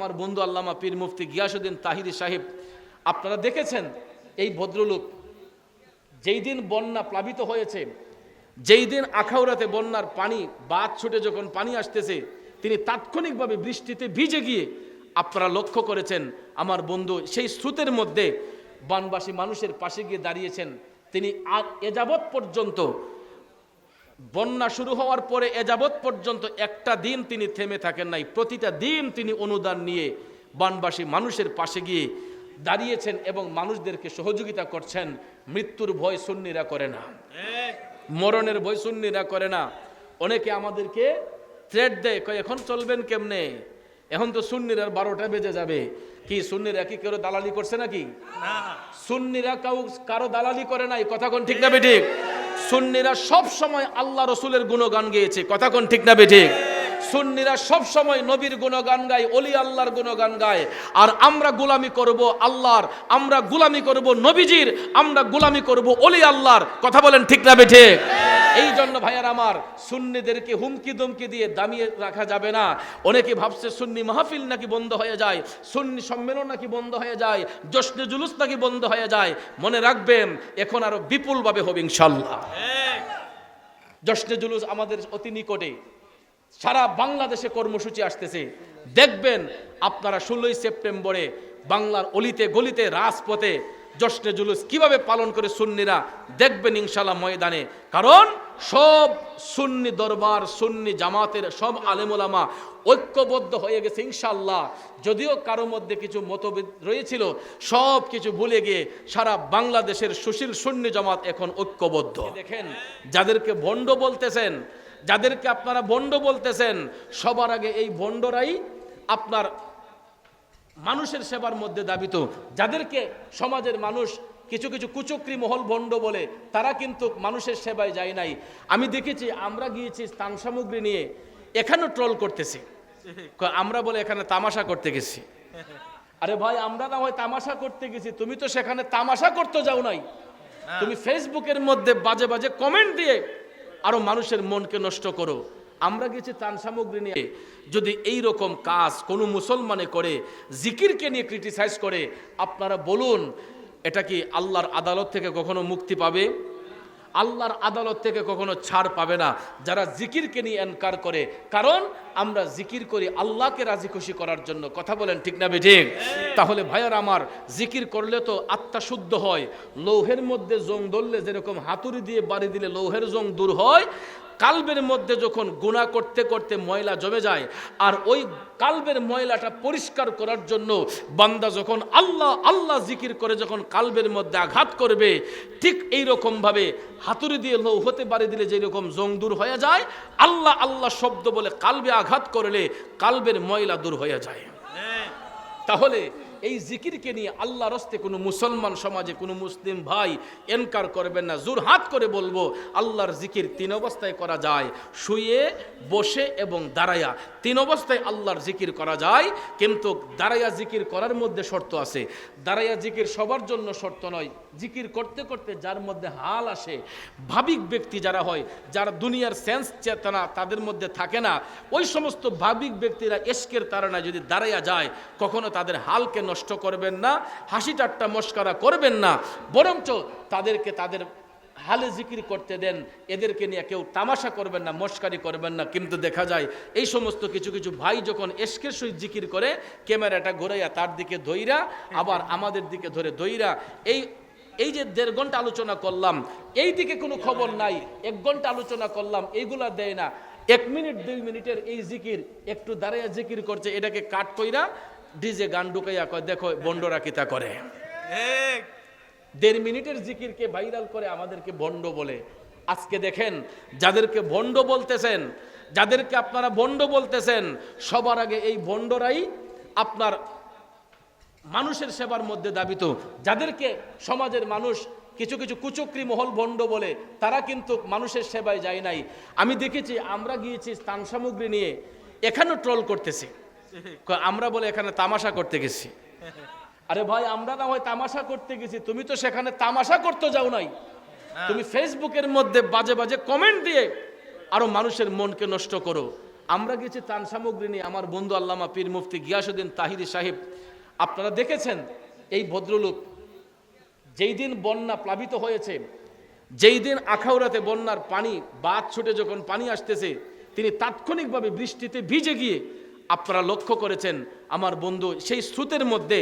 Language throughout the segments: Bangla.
আমার বন্ধু আল্লামা পীর মুফতি গিয়াসুদ্দিন তাহিরি সাহেব, আপনারা দেখেছেন এই ভদ্রলোক যেই দিন বন্যা প্লাবিত হয়েছে, যেই দিন আখাউড়াতে বন্যার পানি বাদ ছুটে যখন পানি আসতেছে, তিনি তাৎক্ষণিকভাবে বৃষ্টিতে ভিজে গিয়ে আপনারা লক্ষ্য করেছেন, আমার বন্ধু সেই স্রোতের মধ্যে বানবাসী মানুষের পাশে গিয়ে দাঁড়িয়েছেন। তিনি আর এযাবৎ পর্যন্ত বন্যা শুরু হওয়ার পরে এযাবৎ পর্যন্ত একটা দিন তিনি থেমে থাকেন নাই। প্রতিটা দিন তিনি অনুদান নিয়ে বানবাসী মানুষের পাশে গিয়ে দাঁড়িয়েছেন এবং মানুষদেরকে সহযোগিতা করছেন। মৃত্যুর ভয় সুন্নিরা করে না। মরণের ভয় সুন্নিরা করে না। অনেকে আমাদেরকে থ্রেট দেয় কয় এখন চলবেন কেমনে? এখন তো সুন্নিরার বারোটা বেজে যাবে। কি সুন্নিরা কি কেউ দালালি করছে নাকি? সুন্নিরা কাউ কারও দালালি করে নাই। কথা কোন ঠিক না বেঠিক সুন্নিরা সব সময় আল্লাহ রসুলের গুণগান গেয়েছে। কথা কোন ঠিক না বেঠিক? সুন্নিরা সব সময় নবীর গুণগান গায়, অলি আল্লাহর গুণগান গায়। আর আমরা গুলামি করব আল্লাহর, আমরা গুলামি করব নবীজির, আমরা গুলামি করব অলি আল্লাহর। কথা বলেন ঠিক না বেঠে এই জন্য ভাইয়ার আমার সুন্নিদেরকে হুমকি দমকি দিয়ে দামিয়ে রাখা যাবে না। অনেকে ভাবছে সুন্নি মাহফিল নাকি বন্ধ হয়ে যায়, সুন্নি সম্মেলন নাকি বন্ধ হয়ে যায়, জশ্নে জুলুস নাকি বন্ধ হয়ে যায়। মনে রাখবেন, এখন আরও বিপুলভাবে হবে ইনশাল্লাহ জশ্নে জুলুস আমাদের অতি নিকটে। সারা বাংলাদেশে কর্মসূচি আসতেছে। দেখবেন, আপনারা ষোলোই সেপ্টেম্বরে বাংলার অলিতে গলিতে, রাজপথে জশ্নে জুলুস কীভাবে পালন করে সুন্নিরা দেখবেন ইনশাল্লাহ ময়দানে? কারণ সব সুন্নি দরবার, সুন্নি জামাতের সব আলেমুলামা ঐক্যবদ্ধ হয়ে গেছে ইনশাল্লাহ যদিও কারও মধ্যে কিছু মতভেদ রয়েছিল, সব কিছু ভুলে গিয়ে সারা বাংলাদেশের সুশীল সুন্নি জামাত এখন ঐক্যবদ্ধ। দেখেন, যাদেরকে ভণ্ড বলতেছেন, যাদেরকে আপনারা বন্ড বলতেছেন, সবার আগে এই বন্ডরাই আপনার মানুষের সেবার মধ্যে দাবিত। যাদেরকে সমাজের মানুষ কিছু কিছু কুচক্রি মহল বন্ড বলে তারা কিন্তু মানুষের সেবায় যায় নাই। আমি দেখেছি আমরা গিয়েছি স্থান সামগ্রী নিয়ে এখানেও ট্রল করতেছি। আমরা বলে এখানে তামাশা করতে গেছি। আরে ভাই আমরা না হয় তামাশা করতে গেছি তুমি তো সেখানে তামাশা করতে যাও নাই। তুমি ফেসবুকের মধ্যে বাজে বাজে কমেন্ট দিয়ে আরও মানুষের মনকে নষ্ট করো। আমরা গেছি তান সামগ্রী নিয়ে। যদি এই রকম কাজ কোনো মুসলমানে করে, জিকিরকে নিয়ে ক্রিটিসাইজ করে, আপনারা বলুন, এটা কি আল্লাহর আদালত থেকে কখনো মুক্তি পাবে? আল্লাহর আদালত থেকে কখনো ছাড় পাবে না। যারা জিকিরকে নিয়ে এনকার করে, কারণ আমরা জিকির করি আল্লাহকে রাজি খুশি করার জন্য। কথা বলেন ঠিক না বেঠিক তাহলে ভাইয়ার আমার জিকির করলে তো আত্মা শুদ্ধ হয়। লৌহের মধ্যে জং ধরলে যেরকম হাতুড়ি দিয়ে বাড়ি দিলে লৌহের জং দূর হয় কালবের মধ্যে যখন গুণা করতে করতে ময়লা জমে যায় আর ওই কালবের ময়লাটা পরিষ্কার করার জন্য বান্দা যখন আল্লাহ আল্লাহ জিকির করে যখন কালবের মধ্যে আঘাত করবে ঠিক এই ভাবে হাতুড়ি দিয়ে লৌহতে বাড়ি দিলে যেরকম জং দূর হয়ে যায় আল্লাহ আল্লাহ শব্দ বলে কালবে আঘাত করলে কালবের ময়লা দূর হয়ে যায়। তাহলে এই জিকিরকে নিয়ে আল্লাহ রস্তে কোনো মুসলমান সমাজে কোনো মুসলিম ভাই এনকার করবেন না, জোর হাত করে বলব, আল্লাহর জিকির তিন অবস্থায় করা যায়, শুয়ে, বসে এবং দাঁড়াইয়া তিন অবস্থায় আল্লাহর জিকির করা যায়, কিন্তু দাঁড়াইয়া জিকির করার মধ্যে শর্ত আছে। দাঁড়াইয়া জিকির সবার জন্য শর্ত নয়, জিকির করতে করতে যার মধ্যে হাল আসে, ভাবিক ব্যক্তি যারা হয়, যারা দুনিয়ার সেন্স চেতনা তাদের মধ্যে থাকে না, ওই সমস্ত ভাবিক ব্যক্তিরা এসকের তারা যদি দাঁড়াইয়া যায়, কখনো তাদের হালকে নষ্ট করবেন না, হাসি ঠাট্টা মস্কারা করবেন না, বরঞ্চ তাদেরকে তাদের হালে জিকির করতে দেন, এদেরকে নিয়ে কেউ তামাশা করবেন না, মস্কারি করবেন না। কিন্তু দেখা যায়, এই সমস্ত কিছু কিছু ভাই যখন এসকের সহিত জিকির করে, ক্যামেরাটা ঘোরাইয়া তার দিকে দইরা আবার আমাদের দিকে ধরে দইরা এই এই যে দেড় ঘণ্টা আলোচনা করলাম, এই দিকে কোনো খবর নাই, এক ঘণ্টা আলোচনা করলাম, এইগুলা দেয় না। এক মিনিট, দুই মিনিটের এই জিকির, একটু দাঁড়াইয়া জিকির করছে, এটাকে কাট কইরা ডিজে গান ঢুকাইয়া কয় দেখো বন্ডরা কিতা করে? দেড় মিনিটের জিকিরকে ভাইরাল করে আমাদেরকে বন্ড বলে। আজকে দেখেন যাদেরকে বন্ড বলতেছেন যাদেরকে আপনারা বন্ড বলতেছেন সবার আগে এই বন্ডরাই আপনার মানুষের সেবার মধ্যে দাবিত। যাদেরকে সমাজের মানুষ কিছু কিছু কুচক্রি মহল বন্ড বলে তারা কিন্তু মানুষের সেবায় যায় নাই। আমি দেখেছি আমরা গিয়েছি স্থান সামগ্রী নিয়ে এখানেও ট্রল করতেছি। আমরা বলে এখানে তামাশা করতে গেছি। আরে ভাই আমরা না হয় তামাশা করতে গেছি। তুমি তো সেখানে তামাশা করতে যাও নাই। তুমি ফেসবুকের মধ্যে বাজে বাজে কমেন্ট দিয়ে আরও মানুষের মনকে নষ্ট করো। আমরা গেছি তান সামগ্রী নিয়ে। আমার বন্ধু আল্লামা পীর মুফতি গিয়াসুদ্দিন তাহিরি সাহেব আপনারা দেখেছেন এই ভদ্রলোক যেই দিন বন্যা প্লাবিত হয়েছে যেই দিন আখাউড়াতে বন্যার পানি বাদ ছুটে যখন পানি আসতেছে তিনি তাৎক্ষণিকভাবে বৃষ্টিতে ভিজে গিয়ে আপনারা লক্ষ্য করেছেন, আমার বন্ধু সেই স্রোতের মধ্যে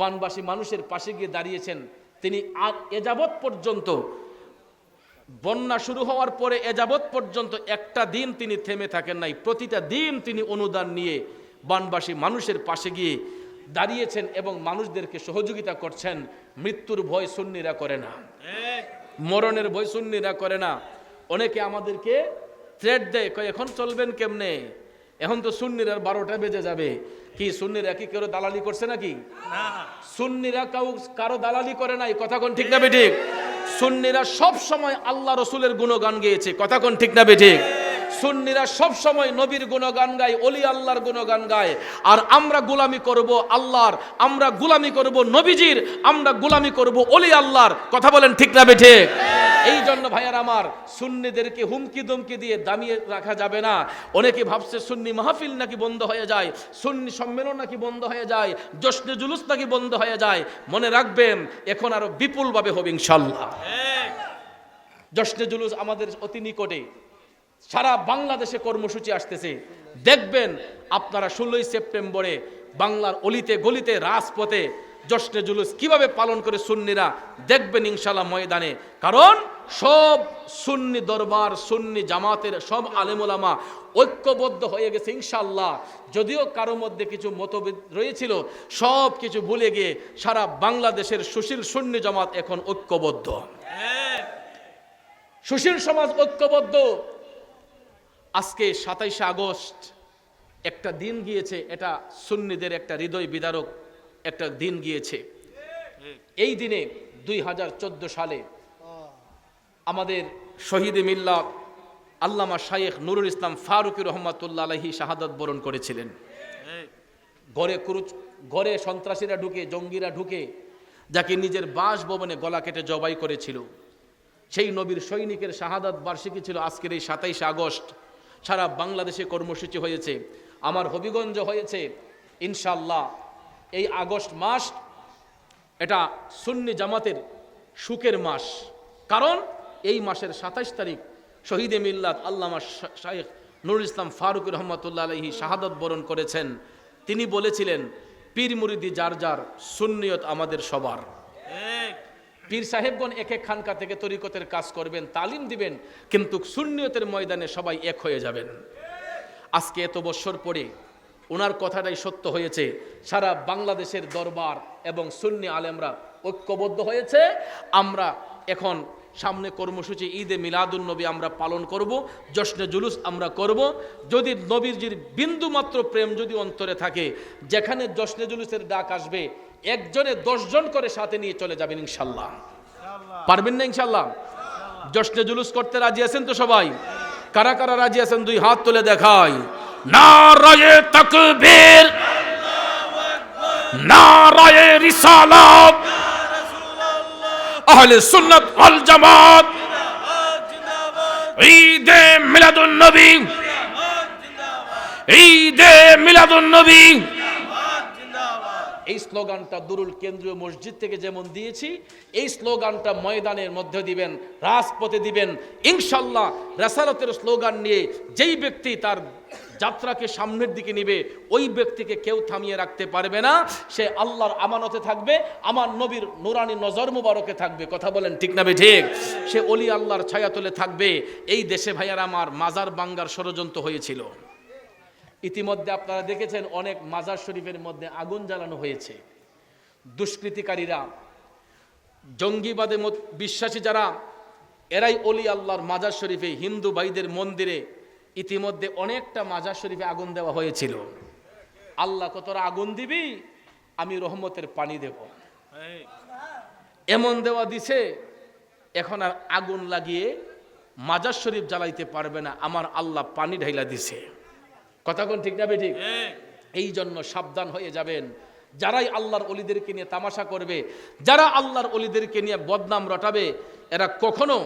বানবাসী মানুষের পাশে গিয়ে দাঁড়িয়েছেন। তিনি আর এযাবৎ পর্যন্ত, বন্যা শুরু হওয়ার পরে এযাবৎ পর্যন্ত একটা দিন তিনি থেমে থাকেন নাই। প্রতিটা দিন তিনি অনুদান নিয়ে বানবাসী মানুষের পাশে গিয়ে দাঁড়িয়েছেন এবং মানুষদেরকে সহযোগিতা করছেন। মৃত্যুর ভয় সুন্নিরা করে না। মরণের ভয় সুন্নিরা করে না। অনেকে আমাদেরকে থ্রেট দেয় এখন চলবেন কেমনে? এখন তো সুন্নির আর বারোটা বেজে যাবে। কি সুন্নিরা কি কেউ দালালি করছে নাকি? সুন্নিরা কাউ কারও দালালি করে নাই কথা কোন ঠিক না বে ঠিক? সুন্নিরা সব সময় আল্লাহ রসুলের গুণগান গেয়েছে কথা কোন ঠিক না বে ঠিক? সুন্নিরা সব সময় নবীর গুণগান গায় অলি আল্লাহর গুণগান গায়। আর আমরা গুলামি করব আল্লাহর আমরা গুলামি করব নবীজির আমরা গুলামি করব অলি আল্লাহর কথা বলেন ঠিক না বে ঠিক? এই জন্য ভাইয়ার আমার সুন্নিদেরকে হুমকি দমকি দিয়ে দামিয়ে রাখা যাবে না। অনেকে ভাবছে সুন্নি মাহফিল নাকি বন্ধ হয়ে যায়, সুন্নি সম্মেলন নাকি বন্ধ হয়ে যায়, জশ্নে জুলুস নাকি বন্ধ হয়ে যায়। মনে রাখবেন, এখন আরও বিপুলভাবে হবে ইনশাল্লাহ। জশ্নে জুলুস আমাদের অতি নিকটে। সারা বাংলাদেশে কর্মসূচি আসতেছে। দেখবেন, আপনারা ষোলোই সেপ্টেম্বরে বাংলার অলিতে গলিতে, রাজপথে জশ্নে জুলুস কীভাবে পালন করে সুন্নিরা, দেখবেন ইনশাল্লাহ ময়দানে। কারণ সব সুন্নি দরবার, সুন্নি জামাতের সব আলেমুলামা ঐক্যবদ্ধ হয়ে গেছে ইনশাল্লাহ যদিও কারও মধ্যে কিছু মতভেদ রয়েছিল, সব কিছু ভুলে গিয়ে সারা বাংলাদেশের সুশীল সুন্নি জামাত এখন ঐক্যবদ্ধ। সুশীল সমাজ ঐক্যবদ্ধ। আজকে সাতাইশে আগস্ট, একটা দিন গিয়েছে, এটা সুন্নিদের একটা হৃদয় বিদারক একটা দিন গিয়েছে। এই দিনে দুই হাজার চোদ্দ সালে আমাদের শহীদ মিল্লা আল্লামা শায়েখ নুরুল ইসলাম ফারুকি রহমতুল্লা আলহী শাহাদত বরণ করেছিলেন। ঘরে কুরুচ, ঘরে সন্ত্রাসীরা ঢুকে, জঙ্গিরা ঢুকে, যাকে নিজের বাসভবনে গলা কেটে জবাই করেছিল। সেই নবীর সৈনিকের শাহাদাত বার্ষিকী ছিল আজকের এই সাতাইশে আগস্ট। সারা বাংলাদেশে কর্মসূচি হয়েছে। আমার হবিগঞ্জ হয়েছে। ইনশাল্লাহ এই আগস্ট মাস এটা সুন্নি জামাতের সুখের মাস। কারণ এই মাসের সাতাইশ তারিখ শহীদে মিল্লাত আল্লামা শা- শায়েখ নুরুল ইসলাম ফারুক রহমতুল্লাহ আলহী শাহাদত বরণ করেছেন। তিনি বলেছিলেন পীর মুরিদি যার যার সুন্নিয়ত আমাদের সবার। পীর সাহেবগণ এক এক খানকা থেকে তরিকতের কাজ করবেন তালিম দিবেন কিন্তু সুন্নিয়তের ময়দানে সবাই এক হয়ে যাবেন। আজকে এত বছর পরে ওনার কথাটাই সত্য হয়েছে সারা বাংলাদেশের দরবার এবং সুন্নি আলেমরা ঐক্যবদ্ধ হয়েছে। আমরা এখন সামনে কর্মসূচি ঈদে মিলাদুন নবী আমরা পালন করব জশ্নে জুলুস আমরা করব। যদি নবীজির বিন্দু মাত্র প্রেম যদি অন্তরে থাকে যেখানে জশ্নে জুলুসের ডাক আসবে একজনে দশজন করে সাথে নিয়ে চলে যাবেন ইনশাল্লাহ। পারবেন না ইনশাল্লাহ? জশ্নে জুলুস করতে রাজি আছেন তো সবাই? কারা কারা রাজি আছেন? দুই হাত তুলে দেখাই। নারায়ে তাকবীর। নারায়ে রিসালাত। আহলে সুন্নাত ওয়াল জামাত। ঈদে মিলাদুন নবী। ঈদে মিলাদুন নবী। এই স্লোগানটা দুরুল কেন্দ্রীয় মসজিদ থেকে যেমন দিয়েছি, এই স্লোগানটা ময়দানের মধ্যে দিবেন, রাজপথে দিবেন। ইনশাল্লাহ রাসালতের স্লোগান নিয়ে যেই ব্যক্তি তার যাত্রাকে সামনের দিকে নিবে, ওই ব্যক্তিকে কেউ থামিয়ে রাখতে পারবে না। সে আল্লাহর আমানতে থাকবে, আমার নবীর নুরানি নজর মুবারকে থাকবে। কথা বলেন ঠিক না ঠিক সে অলি আল্লাহর ছায়াতলে থাকবে। এই দেশে ভাইয়ার আমার মাজার বাঙ্গার ষড়যন্ত্র হয়েছিল। ইতিমধ্যে আপনারা দেখেছেন অনেক মাজার শরীফের মধ্যে আগুন জ্বালানো হয়েছে। দুষ্কৃতিকারীরা, জঙ্গিবাদে বিশ্বাসী যারা, এরাই অলি আল্লাহর মাজার শরীফে, হিন্দু ভাইদের মন্দিরে ইতিমধ্যে অনেকটা মাজার শরীফে আগুন দেওয়া হয়েছিল। আল্লাহ কতরা আগুন দিবি, আমি রহমতের পানি দেব। এমন দেওয়া দিছে, এখন আর আগুন লাগিয়ে মাজার শরীফ জ্বালাইতে পারবে না, আমার আল্লাহ পানি ঢাইলা দিছে। কথা কোন ঠিক না বে ঠিক? এই জন্য সাবধান হয়ে যাবেন। যারাই আল্লাহর অলিদেরকে নিয়ে তামাশা করবে যারা আল্লাহর অলিদেরকে নিয়ে বদনাম রটাবে এরা কখনো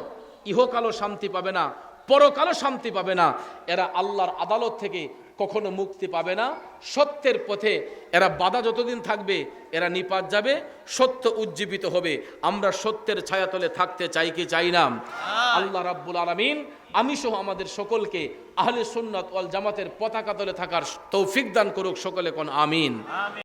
ইহকালও শান্তি পাবে না পরকালও শান্তি পাবে না। এরা আল্লাহর আদালত থেকে কখনো মুক্তি পাবে না। সত্যের পথে এরা বাধা যতদিন থাকবে এরা নিপাত যাবে সত্য উজ্জীবিত হবে। আমরা সত্যের ছায়াতলে থাকতে চাই কি চাই না? আল্লাহ রাব্বুল আলামিন আমি সহ আমাদের সকলকে আহলে সুন্নত ওয়াল জামাতের পতাকা তলে থাকার তৌফিক দান করুক সকলে কোন আমিন।